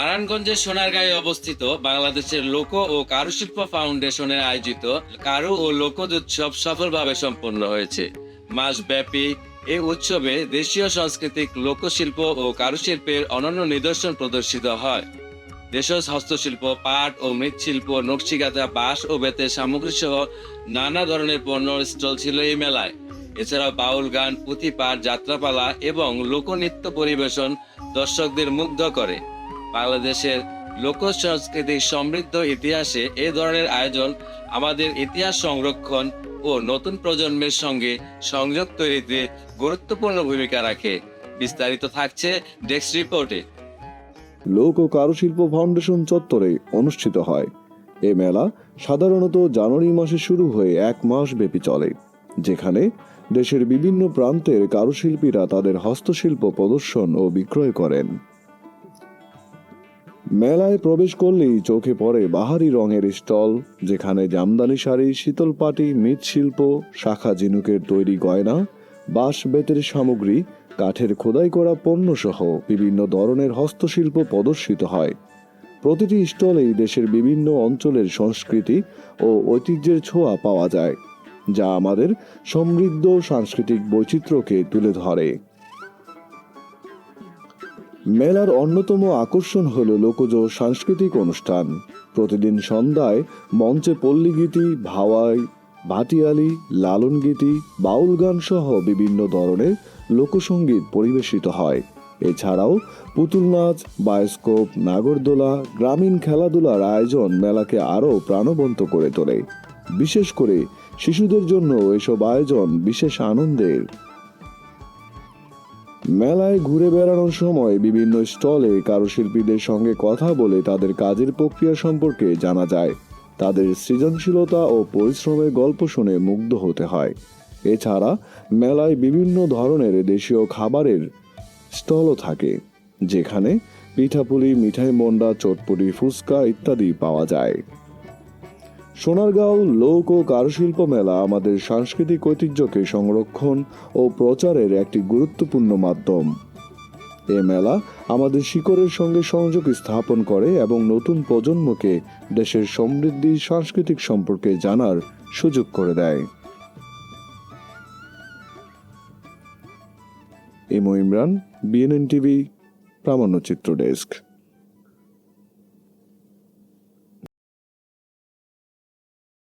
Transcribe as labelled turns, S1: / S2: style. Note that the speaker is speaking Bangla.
S1: নারায়ণগঞ্জের সোনারগাঁয়ে অবস্থিত বাংলাদেশের লোক ও কারুশিল্প ফাউন্ডেশনের আয়োজিত কারু ও লোকজ উৎসব সফলভাবে সম্পন্ন হয়েছে। মাসব্যাপী এই উৎসবে দেশীয় সাংস্কৃতিক লোকশিল্প ও কারুশিল্পের অনন্য নিদর্শন প্রদর্শিত হয়। দেশজ হস্তশিল্প, পাট ও মৃৎশিল্প নকশিকাঁথা বাঁশ ও বেতের সামগ্রী সহ নানা ধরনের পণ্য স্টল ছিল এই মেলায়। এছাড়াও বাউল গান পুঁথিপাঠ যাত্রাপালা এবং লোকনৃত্য পরিবেশন দর্শকদের মুগ্ধ করে। বাংলাদেশের লোক সংস্কৃতির সমৃদ্ধ ইতিহাসে এ ধরনের আয়োজন আমাদের ইতিহাস সংরক্ষণ ও নতুন প্রজন্মের সঙ্গে সংযোগ তৈরিতে গুরুত্বপূর্ণ ভূমিকা রাখে। বিস্তারিত থাকছে ডেস্ক রিপোর্টে।
S2: লোক ও কারুশিল্প ফাউন্ডেশন চত্বরে অনুষ্ঠিত হয়। এ মেলা সাধারণত জানুয়ারি মাসে শুরু হয়ে এক মাস ব্যাপী চলে, যেখানে দেশের বিভিন্ন প্রান্তের কারুশিল্পীরা তাদের হস্তশিল্প প্রদর্শন ও বিক্রয় করেন। মেলায় প্রবেশ করলেই চোখে পড়ে বাহারি রঙের স্টল, যেখানে জামদানি শাড়ি, শীতল পাটি মৃৎশিল্প শাখা ঝিনুকের তৈরি গয়না, বাঁশ বেতের সামগ্রী, কাঠের খোদাই করা পণ্য সহ বিভিন্ন ধরনের হস্তশিল্প প্রদর্শিত হয়। প্রতিটি স্টলেই দেশের বিভিন্ন অঞ্চলের সংস্কৃতি ও ঐতিহ্যের ছোঁয়া পাওয়া যায়, যা আমাদের সমৃদ্ধ সাংস্কৃতিক বৈচিত্র্যকে তুলে ধরে। মেলার অন্যতম আকর্ষণ হল লোকজ সাংস্কৃতিক অনুষ্ঠান। প্রতিদিন সন্ধ্যায় মঞ্চে পল্লীগীতি ভাওয়াই, ভাটিয়ালি, লালন গীতি, বাউল গান সহ বিভিন্ন ধরনের লোকসঙ্গীত পরিবেশিত হয়। এছাড়াও পুতুল নাচ, বায়োস্কোপ, নাগরদোলা, গ্রামীণ খেলাধুলার আয়োজন মেলাকে আরও প্রাণবন্ত করে তোলে। বিশেষ করে শিশুদের জন্য এসব আয়োজন বিশেষ আনন্দের মেলায় ঘুরে বেড়ানোর সময় বিভিন্ন স্টলে কারুশিল্পীদের সঙ্গে কথা বলে তাদের কাজের প্রক্রিয়া সম্পর্কে জানা যায়। তাদের সৃজনশীলতা ও পরিশ্রমের গল্প শুনে মুগ্ধ হতে হয়। এছাড়া মেলায় বিভিন্ন ধরনের দেশীয় খাবারের স্টলও থাকে, যেখানে পিঠাপুলি, মিঠাই মন্ডা, চটপটি, ফুচকা ইত্যাদি পাওয়া যায়। সোনারগাঁও লোক ও কারুশিল্প মেলা আমাদের সাংস্কৃতিক ঐতিহ্যকে সংরক্ষণ ও প্রচারের একটি গুরুত্বপূর্ণ মাধ্যম। এ মেলা আমাদের শিকড়ের সঙ্গে সংযোগ স্থাপন করে এবং নতুন প্রজন্মকে দেশের সমৃদ্ধি সাংস্কৃতিক সম্পর্কে জানার সুযোগ করে দেয়। ইমো ইমরান বিএনএন টিভি প্রামাণ্যচিত্র ডেস্ক।